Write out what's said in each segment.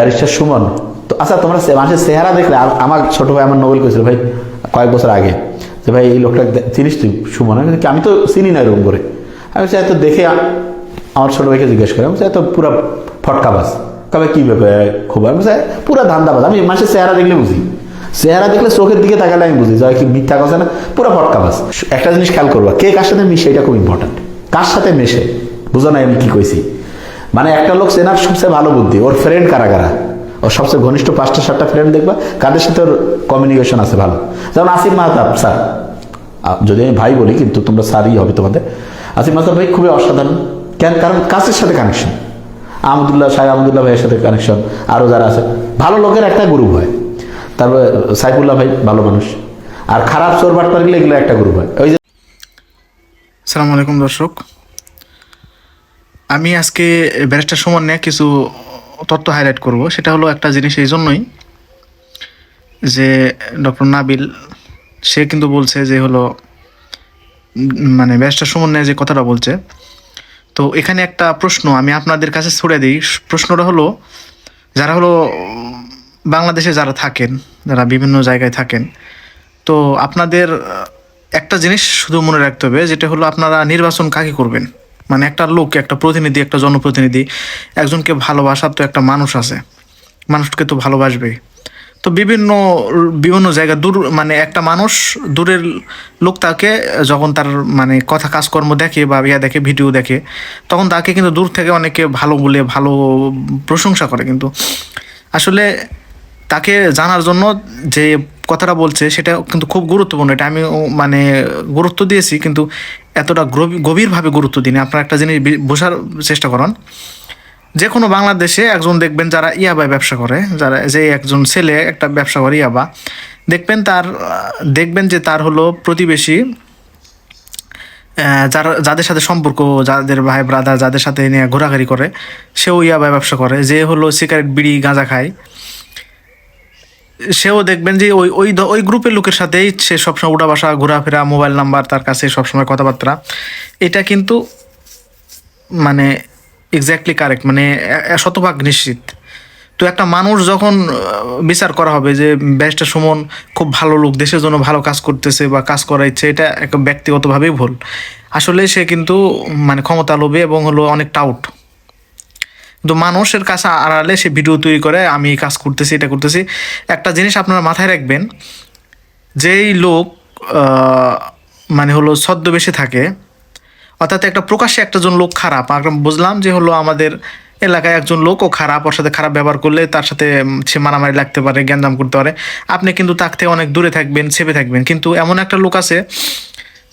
Barrister Suman. তো আচ্ছা তোমরা সে- মানুষের চেহারা দেখলে আমার ছোট ভাই আমার নোবেল করেছিল ভাই কয়েক বছর আগে। যে ভাই এই লোকটা চিনিস তুই সুমন? আমি তো চিনি না এরকম করে। আমি বলছি, এত দেখে আমার ছোট ভাইকে জিজ্ঞেস করে। আমি বলছি, এত পুরো ফটকাবাজ। কবে কি ব্যাপার খুব আমি বলছি, পুরো ধান্দাবাজ। আমি মানুষের চেহারা দেখলে বুঝি। চেহারা দেখলে চোখের দিকে তাকালে আমি বুঝি যে কি মিথ্যা কথা না? পুরো ফটকাবাজ। একটা জিনিস খেয়াল করবা কে কার সাথে মিশে এটা খুব ইম্পর্টেন্ট কার সাথে মেশে? বুঝো না আমি কি কইছি। মানে একটা লোক চেনার সবচেয়ে ভালো বুদ্ধি, ওর ফ্রেন্ড কারা কারা? ওর সবচেয়ে ঘনিষ্ঠ পাঁচটা, সাতটা ফ্রেন্ড দেখবা, কাদের সাথে ওর কমিউনিকেশন আছে ভালো? যেমন আসিফ মাহতাব স্যার যদি আমি ভাই বলি, কিন্তু তোমরা স্যারই হবে তোমাদের। আসিফ মাহতাব ভাই খুবই অসাধারণ। কেন? কারণ কাছের সাথে কানেকশন আহমদুল্লাহ সাহেব আহমদুল্লাহ ভাইয়ের সাথে কানেকশন আরও যারা আছে। ভালো লোকের একটা গ্রুপ হয়। তারপরে সাইফুল্লাহ ভাই ভালো মানুষ। আর খারাপ চোর বাটপার গেলে এগুলো একটা গ্রুপ হয়। ওই যে সালামু আলাইকুম দর্শক। আমি আজকে ব্যারিস্টার সুমন নিয়ে কিছু তথ্য হাইলাইট করব। সেটা হলো একটা জিনিস এই জন্যই যে ডক্টর নাবিল, সে কিন্তু বলছে যে হলো মানে ব্যারিস্টার সুমন নিয়ে যে কথাটা বলছে, তো এখানে একটা প্রশ্ন আমি আপনাদের কাছে ছুড়ে দিই। প্রশ্নটা হলো, যারা হলো বাংলাদেশে যারা থাকেন, যারা বিভিন্ন জায়গায় থাকেন, তো আপনাদের একটা জিনিস শুধু মনে রাখতে হবে, যেটা হলো আপনারা নির্বাচন কাকে করবেন? মানে একটা লোক, একটা প্রতিনিধি, একটা জনপ্রতিনিধি, একজনকে ভালোবাসার তো একটা মানুষ আছে। মানুষকে তো ভালোবাসবে তো বিভিন্ন বিভিন্ন জায়গা দূর মানে একটা মানুষ দূরের লোক তাকে যখন তার মানে কথা কাজকর্ম দেখে বা ইয়া দেখে, ভিডিও দেখে, তখন তাকে কিন্তু দূর থেকে অনেকে ভালো বলে, ভালো প্রশংসা করে। কিন্তু আসলে তাকে জানার জন্য যে কথাটা বলছে, সেটা কিন্তু খুব গুরুত্বপূর্ণ। এটা আমি মানে গুরুত্ব দিয়েছি, কিন্তু এতটা গভীরভাবে গুরুত্ব দিন আপনারা একটা জিনিস বোঝার চেষ্টা করুন। যে কোনো বাংলাদেশে একজন দেখবেন যারা ইয়াবা ব্যবসা করে, যারা, যে একজন ছেলে একটা ব্যবসা করে ইয়াবা, দেখবেন তার দেখবেন যে তার হলো প্রতিবেশী যারা, যাদের সাথে সম্পর্ক, যাদের ভাই ব্রাদার যাদের সাথে নিয়ে ঘোরাঘুরি করে, সেও ইয়াবা ব্যবসা করে। যে হলো সিগারেট, বিড়ি, গাঁজা খায় সেও দেখবেন যে ওই ওই ওই গ্রুপের লোকের সাথেই সে সবসময় উঠা বাসা, ঘোরাফেরা, মোবাইল নাম্বার, তার কাছে সবসময় কথাবার্তা। এটা কিন্তু মানে এক্স্যাক্টলি কারেক্ট মানে শতভাগ নিশ্চিত। তো একটা মানুষ যখন বিচার করা হবে যে ব্যারিস্টার সুমন খুব ভালো লোক, দেশের জন্য ভালো কাজ করতেছে বা কাজ করাইছে, এটা এক ব্যক্তিগতভাবেই ভুল। আসলে সে কিন্তু মানে ক্ষমতা লোভে এবং হলো অনেক টাউট কিন্তু মানুষের কাছে আড়ালে সে ভিডিও তৈরি করে, আমি এই কাজ করতেছি, এটা করতেছি। একটা জিনিস আপনারা মাথায় রাখবেন, যেই লোক মানে হলো ছদ্মবেশে থাকে, অর্থাৎ একটা প্রকাশ্যে একটা জন লোক খারাপ, আর বুঝলাম যে হলো আমাদের এলাকায় একজন লোক ও খারাপ, ওর সাথে খারাপ ব্যবহার করলে তার সাথে সে মারামারি লাগতে পারে জ্ঞানদাম করতে পারে। আপনি কিন্তু তার থেকে অনেক দূরে থাকবেন ছেপে থাকবেন। কিন্তু এমন একটা লোক আছে,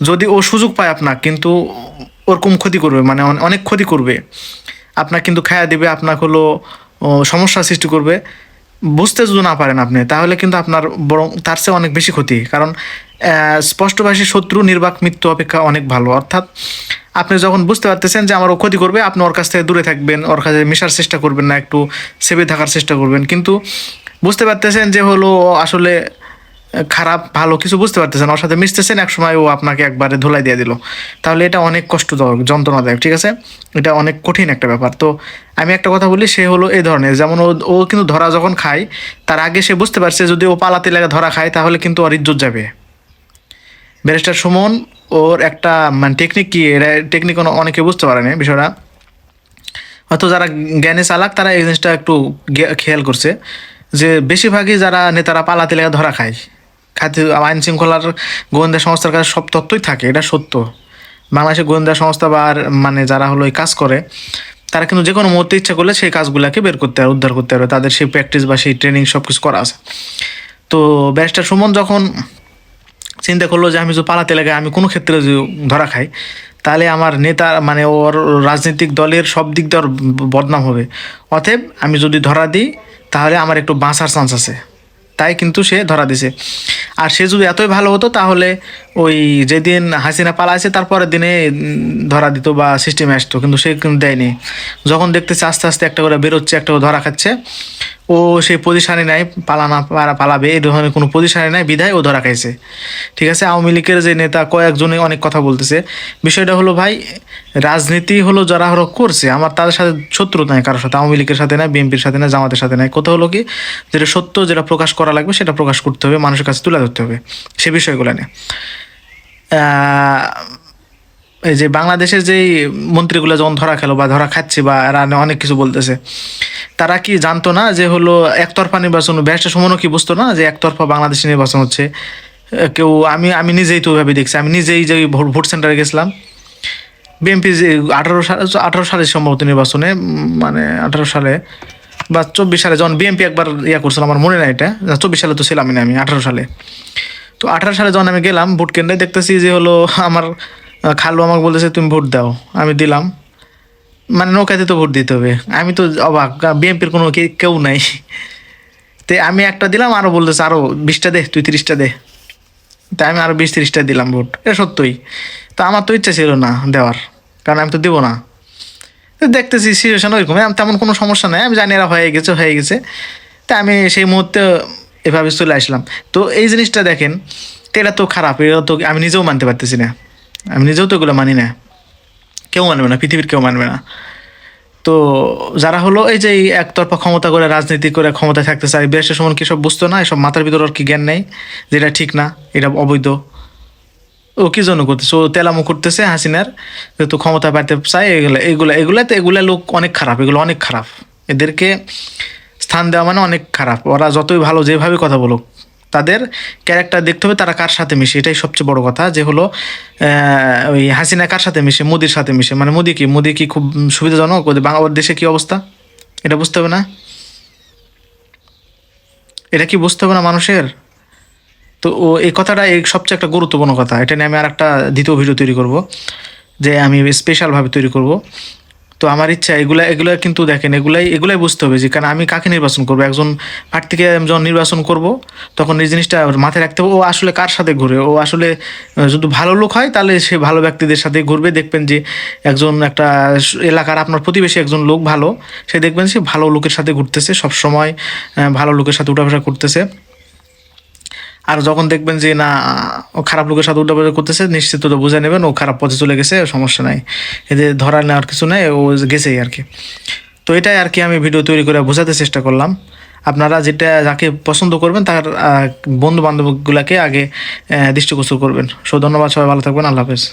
যদি ও সুযোগ পায় আপনার কিন্তু ওরকম ক্ষতি করবে মানে অনেক ক্ষতি করবে। আপনার কিন্তু খায়া দিবে আপনার হলো ও, সমস্যা সৃষ্টি করবে। বুঝতে যদি না পারেন আপনি তাহলে কিন্তু আপনার বরং তার চেয়ে অনেক বেশি ক্ষতি। কারণ স্পষ্টভাষী শত্রু নির্বাক মৃত্যু অপেক্ষা অনেক ভালো। অর্থাৎ আপনি যখন বুঝতে পারতেছেন যে আমার ক্ষতি করবে আপনি ওর কাছ থেকে দূরে থাকবেন ওর কাছে মেশার চেষ্টা করবেন না একটু সেবে থাকার চেষ্টা করবেন। কিন্তু বুঝতে পারতেছেন যে হলো আসলে খারাপ, ভালো কিছু বুঝতে পারতেছেন ওর সাথে মিশতেছেন এক সময় ও আপনাকে একবারে ধুলাই দিয়ে দিল। তাহলে এটা অনেক কষ্টদায়ক, যন্ত্রণাদায়ক, ঠিক আছে? এটা অনেক কঠিন একটা ব্যাপার। তো আমি একটা কথা বলি, সে হলো এই ধরনের, যেমন ও ও কিন্তু ধরা যখন খায়, তার আগে সে বুঝতে পারছে যদি ও পালাতে লাগে ধরা খায়, তাহলে কিন্তু ওর ইজ্জত যাবে। ব্যারিস্টার সুমন, ওর একটা মানে টেকনিক কি এটা টেকনিক অনেকে বুঝতে পারেনি বিষয়টা। হয়তো যারা জ্ঞানে চালাক, তারা এই জিনিসটা একটু খেয়াল করছে। যে বেশিরভাগই যারা নেতারা পালাতে লেগে ধরা খায়। খাতে আইন শৃঙ্খলার গোয়েন্দা সংস্থার কাছে সব তথ্যই থাকে, এটা সত্য। বাংলাদেশের গোয়েন্দা সংস্থা বা আর মানে যারা হলো এই কাজ করে, তারা কিন্তু যে কোনো মুহূর্তে ইচ্ছা করলে সেই কাজগুলোকে বের করতে পারবে, উদ্ধার করতে পারবে, তাদের সেই প্র্যাকটিস বা সেই ট্রেনিং সব কিছু করা আছে। তো ব্যারিস্টার সুমন যখন চিন্তা করল যে আমি যদি পালাতে লাগে, আমি কোনো ক্ষেত্রে যদি ধরা খাই, তাহলে আমার নেতা মানে ওর রাজনৈতিক দলের সব দিক দিয়ে ওর বদনাম হবে। অতএব আমি যদি ধরা দিই, তাহলে আমার একটু বাঁচার চান্স আছে। তাই কিন্তু সে ধরা দিছে। আর সে যদি এতই ভালো হতো তাহলে ওই যেদিন হাসিনা পালাইছে, তারপরের দিনে ধরা দিত বা সিস্টেমে আসতো, কিন্তু সে কিন্তু দেয়নি। যখন দেখতেছে আস্তে আস্তে একটা করে বেরোচ্ছে, একটা করে ধরা খাচ্ছে, ও সেই পজিশনে নাই, পালানা পালা- পালাবে এই ধরনের কোনো পজিশনে নাই, বিধায় ও ধরা খাইছে। ঠিক আছে, আওয়ামী লীগের যে নেতা কয়েকজনে অনেক কথা বলতেছে। বিষয়টা হলো, ভাই, রাজনীতি হলো যারা হলো করছে, আমার তাদের সাথে শত্রু নাই, কারোর সাথে, আওয়ামী লীগের সাথে নাই, বিএনপির সাথে নাই, জামাতের সাথে নাই। কথা হলো কি, যেটা সত্য, যেটা প্রকাশ করা লাগবে, সেটা প্রকাশ করতে হবে, মানুষের কাছে তুলে ধরতে হবে, সে বিষয়গুলো নিয়ে। এই যে বাংলাদেশের যেই মন্ত্রীগুলো যখন ধরা খেলো বা ধরা খাচ্ছে বা এরা অনেক কিছু বলতেছে, তারা কি জানতো না যে হলো একতরফা নির্বাচন ব্যারিস্টার সুমনও কি বুঝতো না যে একতরফা বাংলাদেশে নির্বাচন হচ্ছে? কেউ আমি আমি নিজেই তো ওইভাবে দেখছি। আমি নিজেই যে ভোট ভোট সেন্টারে গেছিলাম। বিএনপি যে আঠারো সালে আঠারো সালে সম্ভবত নির্বাচনে মানে আঠারো সালে বা চব্বিশ সালে যখন বিএনপি একবার ইয়া করছিল, আমার মনে নাই এটা। চব্বিশ সালে তো ছিলামই না আমি, আঠারো সালে। তো আঠারো সালে যখন আমি গেলাম ভোট কেন্দ্রে দেখতেছি যে হলো আমার খালু আমাকে বলেছে তুমি ভোট দাও। আমি দিলাম। মানে নৌকাতে তো ভোট দিতে হবে। আমি তো অবাক বিএনপির কোনো কেউ নাই। তো আমি একটা দিলাম আরও বলতেছে আরও বিশটা দে, তুই তিরিশটা দে। তাই আমি আরও বিশ, তিরিশটা দিলাম ভোট। এটা সত্যই। তো আমার তো ইচ্ছা ছিল না দেওয়ার, কারণ আমি তো দেবো না। দেখতেছি সিচুয়েশন ওইরকম তেমন কোনো সমস্যা নেই। আমি জানি এরা হয়ে গেছে হয়ে গেছে। তা আমি সেই মুহূর্তে এভাবে চলে আসলাম। তো এই জিনিসটা দেখেন এটা তো খারাপ, এটা তো আমি নিজেও মানতে পারতেছি না। আমি নিজেও তো এগুলো মানি না। কেউ মানবে না, পৃথিবীর কেউ মানবে না। তো যারা হলো এই যে একতরফা ক্ষমতা করে, রাজনীতি করে ক্ষমতায় থাকতে চায় বেশ সময় কি সব বুঝতো না? এসব মাথার ভিতর ওর কি জ্ঞান নেই? যেটা ঠিক না, এটা অবৈধ। ও কি জন্য করতেছে? ও তেলামো করতেছে হাসিনার যেহেতু ক্ষমতা পাইতে চায়, এগুলো এগুলো এগুলা তো এগুলা লোক অনেক খারাপ, এগুলো অনেক খারাপ। এদেরকে স্থান দেওয়া মানে অনেক খারাপ। ওরা যতই ভালো যেভাবে কথা বলুক, তাদের ক্যারেক্টার দেখতে হবে তারা কার সাথে মিশে, এটাই সবচেয়ে বড় কথা। যে হলো ওই হাসিনা কার সাথে মিশে, মোদির সাথে মিশে মানে মোদি কি? মোদি কি খুব সুবিধাজনক? ওদের বাংলাদেশ দেশে কি অবস্থা? এটা বুঝতে হবে না? এটা কি বুঝতে হবে না মানুষের? তো ও, এই কথাটা এই সবচেয়ে একটা গুরুত্বপূর্ণ কথা। এটা নিয়ে আমি আর একটা দ্বিতীয় ভিডিও তৈরি করব, যে আমি স্পেশালভাবে তৈরি করব। তো আমার ইচ্ছা, এগুলা এগুলা কিন্তু দেখেন, এগুলাই এগুলাই বুঝতে হবে যে, কারণ আমি কাকে নির্বাচন করব? একজন প্রার্থীকে যখন নির্বাচন করব, তখন এই জিনিসটা মাথায় রাখতে হবে, ও আসলে কার সাথে ঘুরে? ও আসলে যদি ভালো লোক হয়, তাহলে সে ভালো ব্যক্তিদের সাথে ঘুরবে, দেখবেন যে একজন একটা এলাকার আপনার প্রতিবেশী একজন লোক ভালো, সে দেখবেন সে ভালো লোকের সাথে ঘুরতেছে সব সময় ভালো লোকের সাথে উঠাফেরা করতেছে। আর যখন দেখবেন যে, না, ও খারাপ লোকের সাথে উল্টাপাল্টা করতেছে, নিশ্চিত তো বুঝে নেবেন, ও খারাপ পথে চলে গেছে, সমস্যা নাই। এদের ধরা নেওয়ার কিছু নেই, ও গেছেই আর কি। তো এটাই আর কি আমি ভিডিও তৈরি করে বোঝাতে চেষ্টা করলাম। আপনারা যেটা, যাকে পছন্দ করবেন, তার বন্ধু বান্ধবগুলোকে আগে দৃষ্টিগোচর করবেন। সো ধন্যবাদ সবাই, ভালো থাকবেন, আল্লাহ হাফেজ।